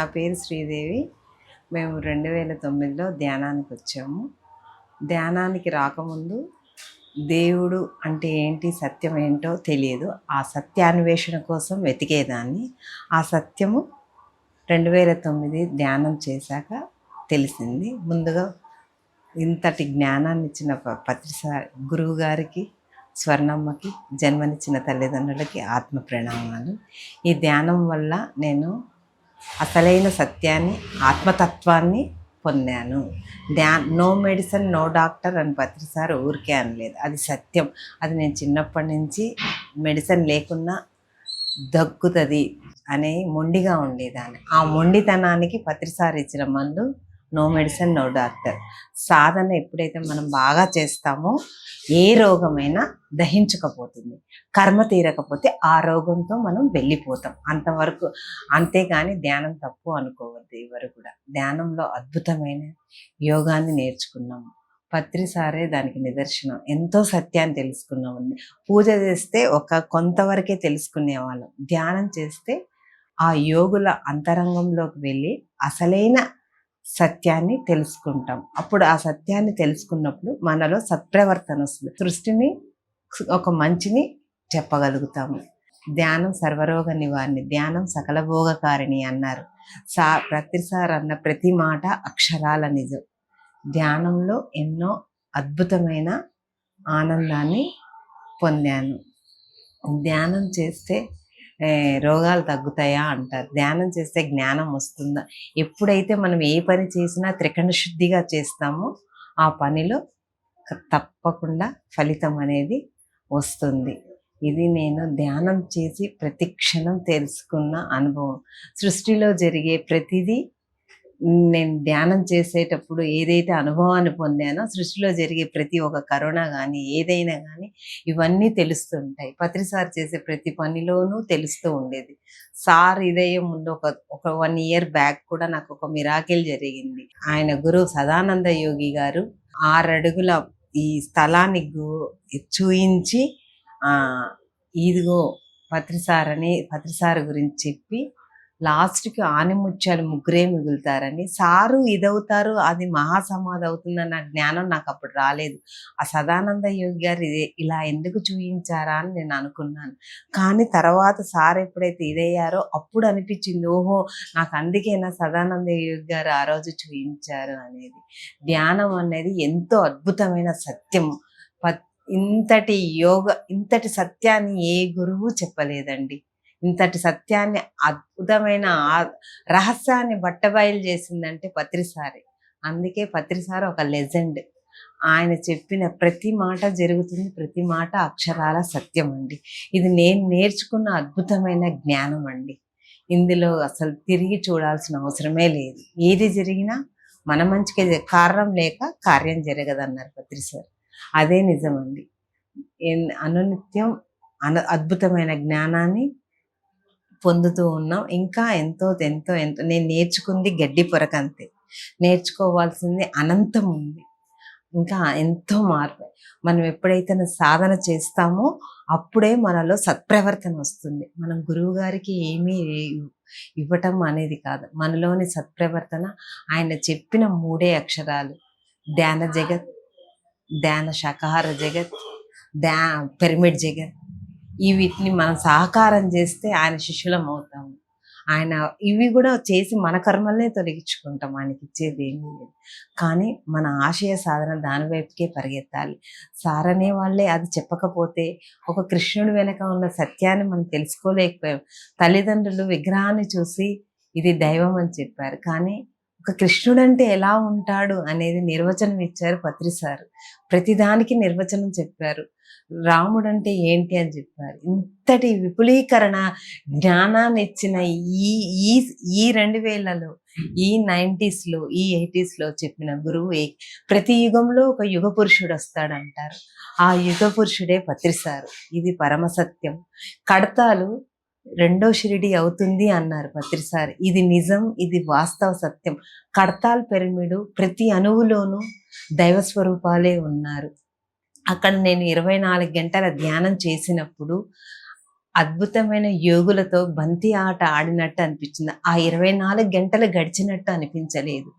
నా పేరు శ్రీదేవి. మేము రెండు వేల తొమ్మిదిలో ధ్యానానికి వచ్చాము. ధ్యానానికి రాకముందు దేవుడు అంటే ఏంటి సత్యం ఏంటో తెలియదు. ఆ సత్యాన్వేషణ కోసం వెతికేదాన్ని. ఆ సత్యము రెండు వేల తొమ్మిది ధ్యానం చేశాక తెలిసింది. ముందుగా ఇంతటి జ్ఞానాన్ని ఇచ్చిన ప- పత్రిస గురువు గారికి స్వర్ణమ్మకి జన్మనిచ్చిన తల్లిదండ్రులకి ఆత్మ ప్రణామాలు. ఈ ధ్యానం వల్ల నేను అసలైన సత్యాన్ని ఆత్మతత్వాన్ని పొందాను. ధ్యా నో మెడిసిన్ నో డాక్టర్ అని పత్రిసారి ఊరికే అనలేదు. అది సత్యం. అది నేను చిన్నప్పటి నుంచి మెడిసిన్ లేకున్నా దగ్గుతుంది అనే మొండిగా ఉండేదాన్ని. ఆ మొండితనానికి పత్రిసారి ఇచ్చిన మందు నో మెడిసిన్ నో డాక్టర్ సాధన ఎప్పుడైతే మనం బాగా చేస్తామో ఏ రోగమైనా దహించకపోతుంది. కర్మ తీరకపోతే ఆ రోగంతో మనం వెళ్ళిపోతాం. అంతవరకు అంతేగాని ధ్యానం తప్పు అనుకోవద్దు ఎవరు కూడా. ధ్యానంలో అద్భుతమైన యోగాన్ని నేర్చుకున్నాము పత్రిసారే దానికి నిదర్శనం. ఎంతో సత్యాన్ని తెలుసుకున్నామండి పూజ చేస్తే ఒక కొంతవరకే తెలుసుకునే వాళ్ళం. ధ్యానం చేస్తే ఆ యోగుల అంతరంగంలోకి వెళ్ళి అసలైన సత్యాన్ని తెలుసుకుంటాం. అప్పుడు ఆ సత్యాన్ని తెలుసుకున్నప్పుడు మనలో సత్ప్రవర్తన వస్తుంది. సృష్టిని ఒక మంచిని చెప్పగలుగుతాము. ధ్యానం సర్వరోగ నివారణి ధ్యానం సకల భోగకారిణి అన్నారు. సా ప్రతిసారి అన్న ప్రతి మాట అక్షరాల నిజం. ధ్యానంలో ఎన్నో అద్భుతమైన ఆనందాన్ని పొందాను. ధ్యానం చేస్తే రోగాలు తగ్గుతాయా అంటారు. ధ్యానం చేస్తే జ్ఞానం వస్తుందా? ఎప్పుడైతే మనం ఏ పని చేసినా త్రికణ శుద్ధిగా చేస్తామో ఆ పనిలో తప్పకుండా ఫలితం అనేది వస్తుంది. ఇది నేను ధ్యానం చేసి ప్రతి క్షణం తెలుసుకున్న అనుభవం. సృష్టిలో జరిగే ప్రతిదీ నేను ధ్యానం చేసేటప్పుడు ఏదైతే అనుభవాన్ని పొందానో సృష్టిలో జరిగే ప్రతి ఒక్క కరోనా కానీ ఏదైనా కానీ ఇవన్నీ తెలుస్తుంటాయి. పత్రిసార్ చేసే ప్రతి పనిలోనూ తెలుస్తూ ఉండేది. సార్ ఇదయం ముందు ఒక ఒక వన్ ఇయర్ బ్యాక్ కూడా నాకు ఒక మిరాకిల్ జరిగింది. ఆయన గురువు సదానంద యోగి గారు ఆరు అడుగుల ఈ స్థలాన్ని చూయించి ఇదిగో పత్రిసార్ అని పత్రిసార్ గురించి చెప్పి లాస్ట్కి ఆనిముత్యాలు ముగ్గురే మిగులుతారని సారు ఇదవుతారు అది మహాసమాధి అవుతుందన్న జ్ఞానం నాకు అప్పుడు రాలేదు. ఆ సదానంద యోగి గారు ఇదే ఇలా ఎందుకు చూయించారా అని నేను అనుకున్నాను. కానీ తర్వాత సార్ ఎప్పుడైతే ఇదయ్యారో అప్పుడు అనిపించింది ఓహో నాకు అందుకేనా సదానంద యోగి గారు ఆ రోజు చూయించారు అనేది. ధ్యానం అనేది ఎంతో అద్భుతమైన సత్యము ప- ఇంతటి యోగ ఇంతటి సత్యాన్ని ఏ గురువు చెప్పలేదండి. ఇంతటి సత్యాన్ని అద్భుతమైన రహస్యాన్ని బట్టబయలు చేసిందంటే పత్రిసారి అందుకే పత్రిసారి ఒక లెజెండ్. ఆయన చెప్పిన ప్రతి మాట జరుగుతుంది ప్రతి మాట అక్షరాల సత్యం అండి ఇది నేను నేర్చుకున్న అద్భుతమైన జ్ఞానం అండి ఇందులో అసలు తిరిగి చూడాల్సిన అవసరమే లేదు. ఏది జరిగినా మన మంచికే కారణం లేక కార్యం జరగదన్నారు పత్రిసారి అదే నిజమండి. అనునిత్యం అన అద్భుతమైన జ్ఞానాన్ని పొందుతూ ఉన్నాం. ఇంకా ఎంతో ఎంతో ఎంతో నేను నేర్చుకుంది గడ్డి పొరకంతే నేర్చుకోవాల్సింది అనంతం ఉంది. ఇంకా ఎంతో మార్పు. మనం ఎప్పుడైతే సాధన చేస్తామో అప్పుడే మనలో సత్ప్రవర్తన వస్తుంది. మనం గురువు గారికి ఏమీ ఇవ్వటం అనేది కాదు. మనలోని సత్ప్రవర్తన ఆయన చెప్పిన మూడే అక్షరాలు. ధ్యాన జగత్ ధ్యాన శాకాహార జగత్ ధ్యా పిరమిడ్ జగత్ ఈ వీటిని మనం సహకారం చేస్తే ఆయన శిష్యులం అవుతాము ఆయన ఇవి కూడా చేసి మన కర్మల్నే తొలగించుకుంటాం. ఆయనకి ఇచ్చేది ఏమీ లేదు. కానీ మన ఆశయ సాధన దాని వైపుకే పరిగెత్తాలి. సారనే వాళ్ళే అది చెప్పకపోతే ఒక కృష్ణుడి వెనక ఉన్న సత్యాన్ని మనం తెలుసుకోలేకపోయాం. తల్లిదండ్రులు విగ్రహాన్ని చూసి ఇది దైవం అని చెప్పారు. కానీ ఒక కృష్ణుడు అంటే ఎలా ఉంటాడు అనేది నిర్వచనం ఇచ్చారు పత్రిసారు ప్రతిదానికి నిర్వచనం చెప్పారు. రాముడు అంటే ఏంటి అని చెప్పారు. ఇంతటి విపులీకరణ జ్ఞానాన్ని ఇచ్చిన ఈ ఈ ఈ రెండు వేలలో ఈ నైంటీస్లో ఈ ఎయిటీస్లో చెప్పిన గురువు ఏ- ప్రతి యుగంలో ఒక యుగ పురుషుడు వస్తాడంటారు. ఆ యుగ పురుషుడే పత్రిసారు ఇది పరమ సత్యం. కడతాలు రెండో షిరిడి అవుతుంది అన్నారు పత్రిసారి. ఇది నిజం ఇది వాస్తవ సత్యం. కడతాల్ పిరమిడు ప్రతి అణువులోనూ దైవ స్వరూపాలే ఉన్నారు. అక్కడ నేను ఇరవై నాలుగు గంటల ధ్యానం చేసినప్పుడు అద్భుతమైన యోగులతో బంతి ఆట ఆడినట్టు అనిపించింది. ఆ ఇరవై నాలుగు గంటలు గడిచినట్టు అనిపించలేదు.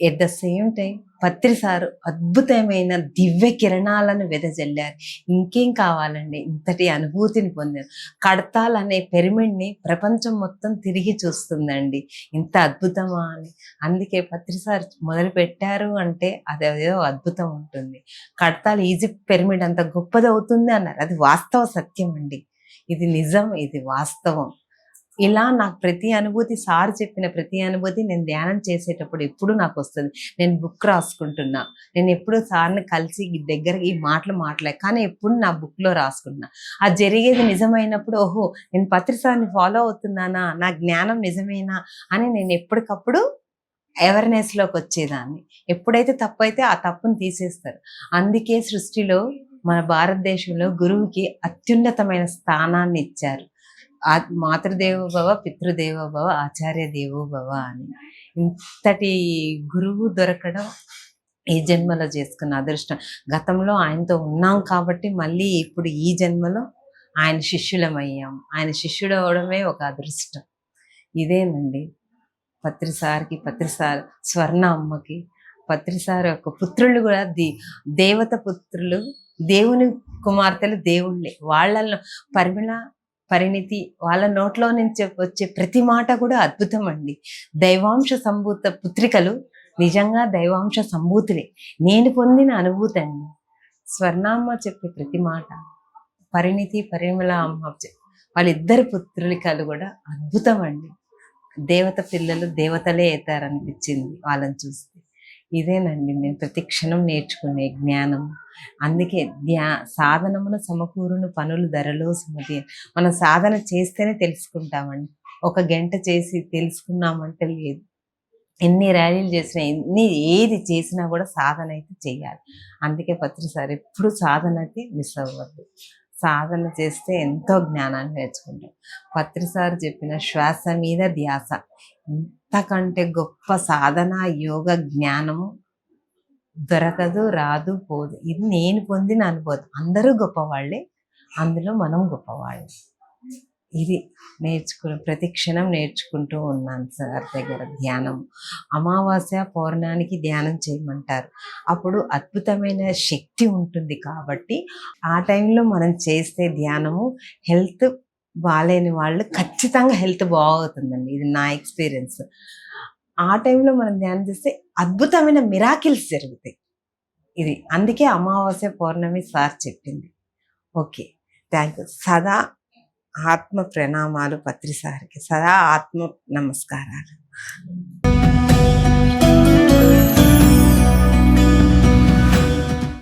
At the same time Patri sir అద్భుతమైన దివ్య కిరణాలను వెదజల్లారు. ఇంకేం కావాలండి? ఇంతటి అనుభూతిని పొందారు. కడతాల్ అనే పెరిమిడ్ని ప్రపంచం మొత్తం తిరిగి చూస్తుందండి. ఇంత అద్భుతమా అని. అందుకే పత్రి సార్ మొదలు పెట్టారు అంటే అది ఏదో అద్భుతం ఉంటుంది. కడతాల్ ఈజిప్ట్ పిరమిడ్ అంత గొప్పది అవుతుంది అన్నారు. అది వాస్తవ సత్యం అండి. ఇది నిజం ఇది వాస్తవం. ఇలా నాకు ప్రతి అనుభూతి సార్ చెప్పిన ప్రతి అనుభూతి నేను ధ్యానం చేసేటప్పుడు ఎప్పుడు నాకు వస్తుంది. నేను బుక్ రాసుకుంటున్నా. నేను ఎప్పుడు సార్ని కలిసి ఈ దగ్గర ఈ మాటలు మాట్లాడే కానీ ఎప్పుడు నా బుక్లో రాసుకుంటున్నా. అది జరిగేది నిజమైనప్పుడు ఓహో నేను పత్రిసాన్ని ఫాలో అవుతున్నానా? నా జ్ఞానం నిజమేనా? అని నేను ఎప్పటికప్పుడు అవేర్నెస్లోకి వచ్చేదాన్ని. ఎప్పుడైతే తప్పు అయితే ఆ తప్పును తీసేస్తారు. అందుకే సృష్టిలో మన భారతదేశంలో గురువుకి అత్యున్నతమైన స్థానాన్ని ఇచ్చారు. ఆ మాతృదేవో భవ భవ ఆచార్య దేవో భవ అని. ఇంతటి గురువు దొరకడం ఈ జన్మలో చేసుకున్న అదృష్టం. గతంలో ఆయనతో ఉన్నాం కాబట్టి మళ్ళీ ఇప్పుడు ఈ జన్మలో ఆయన శిష్యులమయ్యాం. ఆయన శిష్యుడు అవడమే ఒక అదృష్టం. ఇదేనండి. పత్రిసార్కి పత్రిసార్ స్వర్ణ అమ్మకి పత్రిసార్ యొక్క పుత్రులు కూడా దే దేవత పుత్రులు దేవుని కుమార్తెలు దేవుళ్ళే. వాళ్ళల్లో పరిమళ పరిణితి వాళ్ళ నోట్లో నుంచి వచ్చే ప్రతి మాట కూడా అద్భుతం అండి దైవాంశ సంభూత పుత్రికలు నిజంగా దైవాంశ సంభూతులే. నేను పొందిన అనుభూతి అండి స్వర్ణామ్మ చెప్పే ప్రతి మాట పరిణితి పరిమళ అమ్మ వాళ్ళిద్దరు పుత్రులికలు కూడా అద్భుతం అండి దేవత పిల్లలు దేవతలే అవుతారనిపించింది వాళ్ళని చూస్తే. ఇదేనండి. నేను ప్రతి క్షణం నేర్చుకునే జ్ఞానం. అందుకే ధ్యా సాధనమును సమకూరును పనులు ధరలో సుమతి. మనం సాధన చేస్తేనే తెలుసుకుంటామండి. ఒక గంట చేసి తెలుసుకున్నామంటే లేదు. ఎన్ని ర్యాలీలు చేసినా ఎన్ని ఏది చేసినా కూడా సాధన అయితే చేయాలి. అందుకే పత్రి సార్ ఎప్పుడు సాధన అయితే మిస్ అవ్వద్దు. సాధన చేస్తే ఎంతో జ్ఞానాన్ని నేర్చుకుంటాం. పత్రి సార్ చెప్పిన శ్వాస మీద ధ్యాస. ఇంతకంటే గొప్ప సాధన యోగ జ్ఞానము దొరకదు రాదు పోదు. ఇది నేను పొందిన అనుభూతి. అందరూ గొప్పవాళ్ళే అందులో మనం గొప్పవాళ్ళే. ఇది నేర్చుకుని ప్రతి క్షణం నేర్చుకుంటూ ఉన్నాను సార్ దగ్గర ధ్యానం. అమావాస్య పౌర్ణానికి ధ్యానం చేయమంటారు. అప్పుడు అద్భుతమైన శక్తి ఉంటుంది కాబట్టి ఆ టైంలో మనం చేస్తే ధ్యానము హెల్త్ బాగాలేని వాళ్ళు ఖచ్చితంగా హెల్త్ బాగుతుందండి ఇది నా ఎక్స్పీరియన్స్. ఆ టైంలో మనం ధ్యానం చేస్తే అద్భుతమైన మిరాకిల్స్ జరుగుతాయి. ఇది అందుకే అమావాస్య పౌర్ణమి సార్ చెప్పింది. ఓకే. థ్యాంక్ యూ సదా ఆత్మ ప్రణామాలు పత్రిసారికి. సదా ఆత్మ నమస్కారాలు.